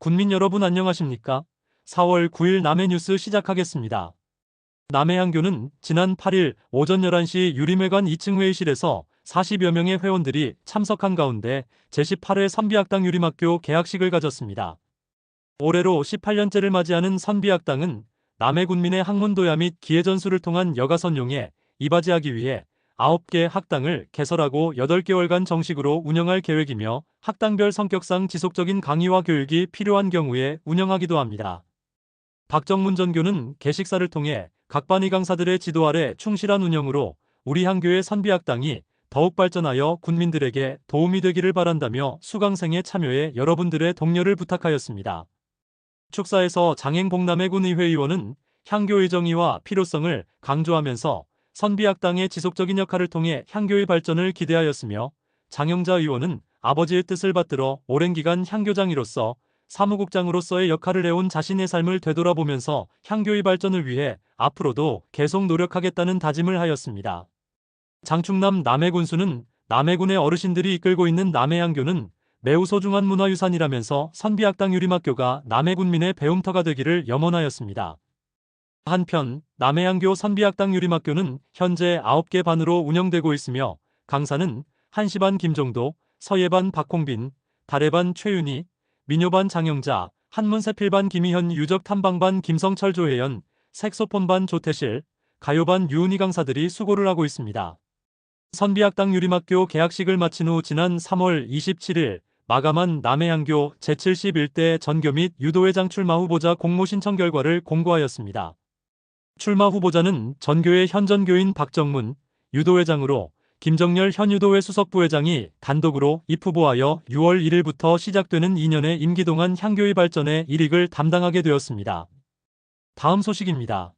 군민 여러분 안녕하십니까? 4월 9일 남해 뉴스 시작하겠습니다. 남해안교는 지난 8일 오전 11시 유림회관 2층 회의실에서 40여 명의 회원들이 참석한 가운데 제18회 선비학당 유림학교 개학식을 가졌습니다. 올해로 18년째를 맞이하는 선비학당은 남해 군민의 학문도야 및 기회전수를 통한 여가 선용에 이바지하기 위해 9개 학당을 개설하고 8개월간 정식으로 운영할 계획이며 학당별 성격상 지속적인 강의와 교육이 필요한 경우에 운영하기도 합니다. 박정문 전교는 개식사를 통해 각 반의 강사들의 지도 아래 충실한 운영으로 우리 한교의 선비학당이 더욱 발전하여 군민들에게 도움이 되기를 바란다며 수강생의 참여에 여러분들의 독려를 부탁하였습니다. 축사에서 장행복남해군 의회 의원은 향교의 정의와 필요성을 강조하면서 선비학당의 지속적인 역할을 통해 향교의 발전을 기대하였으며 장영자 의원은 아버지의 뜻을 받들어 오랜 기간 향교장이로서 사무국장으로서의 역할을 해온 자신의 삶을 되돌아보면서 향교의 발전을 위해 앞으로도 계속 노력하겠다는 다짐을 하였습니다. 장충남 남해군수는 남해군의 어르신들이 이끌고 있는 남해향교는 매우 소중한 문화유산이라면서 선비학당 유림학교가 남해군민의 배움터가 되기를 염원하였습니다. 한편 남해안교 선비학당 유림학교는 현재 9개 반으로 운영되고 있으며 강사는 한시반 김종도, 서예반 박홍빈, 달해반 최윤희, 민요반 장영자, 한문세필반 김희현 유적 탐방반 김성철 조혜연, 색소폰반 조태실, 가요반 유은희 강사들이 수고를 하고 있습니다. 선비학당 유림학교 개학식을 마친 후 지난 3월 27일 마감한 남해안교 제71대 전교 및 유도회장 출마 후보자 공모 신청 결과를 공고하였습니다. 출마 후보자는 전교의 현전교인 박정문 유도회장으로 김정열 현 유도회 수석부회장이 단독으로 입후보하여 6월 1일부터 시작되는 2년의 임기 동안 향교의 발전에 일익을 담당하게 되었습니다. 다음 소식입니다.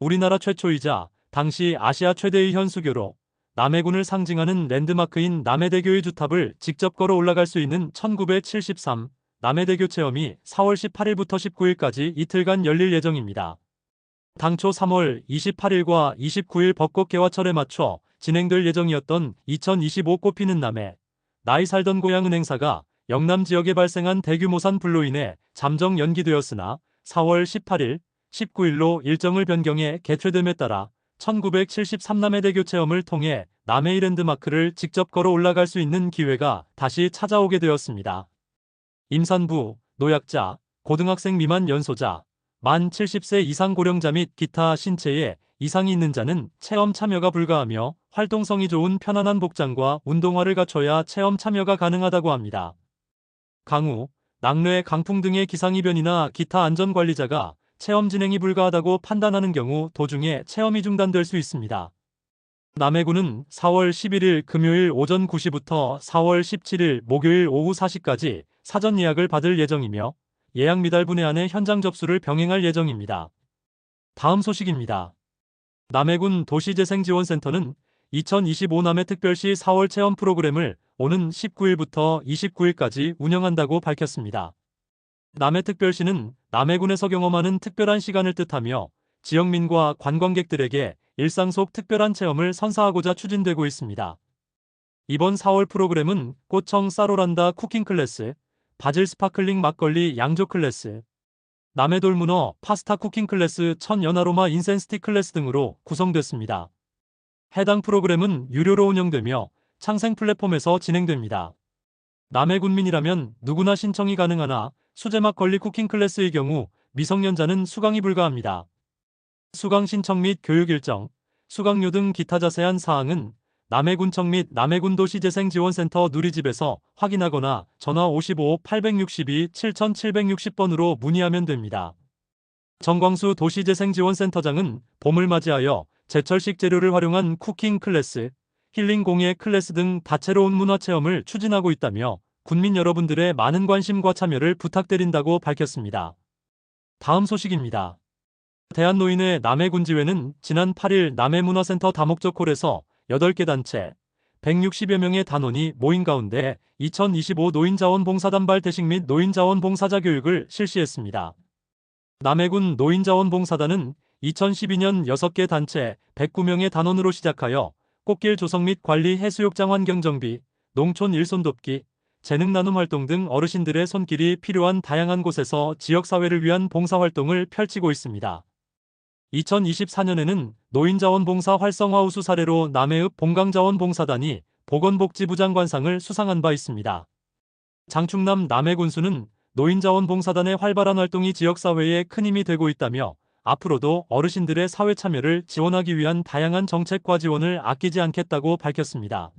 우리나라 최초이자 당시 아시아 최대의 현수교로 남해군을 상징하는 랜드마크인 남해대교의 주탑을 직접 걸어 올라갈 수 있는 1973 남해대교 체험이 4월 18일부터 19일까지 이틀간 열릴 예정입니다. 당초 3월 28일과 29일 벚꽃 개화철에 맞춰 진행될 예정이었던 2025 꽃피는 남해 나이 살던 고향 은 행사가 영남 지역에 발생한 대규모 산불로 인해 잠정 연기되었으나 4월 18일, 19일로 일정을 변경해 개최됨에 따라 1973남해 대교 체험을 통해 남해 이랜드 마크를 직접 걸어 올라갈 수 있는 기회가 다시 찾아오게 되었습니다. 임산부, 노약자, 고등학생 미만 연소자, 만 70세 이상 고령자 및 기타 신체에 이상이 있는 자는 체험 참여가 불가하며 활동성이 좋은 편안한 복장과 운동화를 갖춰야 체험 참여가 가능하다고 합니다. 강우, 낙뢰, 강풍 등의 기상이변이나 기타 안전관리자가 체험 진행이 불가하다고 판단하는 경우 도중에 체험이 중단될 수 있습니다. 남해군은 4월 11일 금요일 오전 9시부터 4월 17일 목요일 오후 4시까지 사전 예약을 받을 예정이며 예약 미달 분에 안에 현장 접수를 병행할 예정입니다. 다음 소식입니다. 남해군 도시재생지원센터는 2025 남해 특별시 4월 체험 프로그램을 오는 19일부터 29일까지 운영한다고 밝혔습니다. 남해특별시는 남해군에서 경험하는 특별한 시간을 뜻하며 지역민과 관광객들에게 일상 속 특별한 체험을 선사하고자 추진되고 있습니다. 이번 4월 프로그램은 꽃청 싸로란다 쿠킹 클래스, 바질 스파클링 막걸리 양조 클래스, 남해 돌 문어 파스타 쿠킹 클래스 천 연아로마 인센스티 클래스 등으로 구성됐습니다. 해당 프로그램은 유료로 운영되며 창생 플랫폼에서 진행됩니다. 남해 군민이라면 누구나 신청이 가능하나 수제 막걸리 쿠킹 클래스의 경우 미성년자는 수강이 불가합니다. 수강 신청 및 교육 일정, 수강료 등 기타 자세한 사항은 남해군청 및 남해군도시재생지원센터 누리집에서 확인하거나 전화 55-862-7760번으로 문의하면 됩니다. 정광수 도시재생지원센터장은 봄을 맞이하여 제철식 재료를 활용한 쿠킹 클래스, 힐링 공예 클래스 등 다채로운 문화 체험을 추진하고 있다며 군민 여러분들의 많은 관심과 참여를 부탁드린다고 밝혔습니다. 다음 소식입니다. 대한노인의 남해군지회는 지난 8일 남해문화센터 다목적 홀에서 8개 단체 160여 명의 단원이 모인 가운데 2025 노인자원봉사단발 대식 및 노인자원봉사자 교육을 실시했습니다. 남해군 노인자원봉사단은 2012년 6개 단체 109명의 단원으로 시작하여 꽃길 조성 및 관리 해수욕장 환경 정비, 농촌 일손 돕기, 재능 나눔 활동 등 어르신들의 손길이 필요한 다양한 곳에서 지역사회를 위한 봉사활동을 펼치고 있습니다. 2024년에는 노인자원봉사 활성화 우수 사례로 남해읍 봉강자원봉사단이 보건복지부 장관상을 수상한 바 있습니다. 장충남 남해군수는 노인자원봉사단의 활발한 활동이 지역사회에 큰 힘이 되고 있다며 앞으로도 어르신들의 사회 참여를 지원하기 위한 다양한 정책과 지원을 아끼지 않겠다고 밝혔습니다.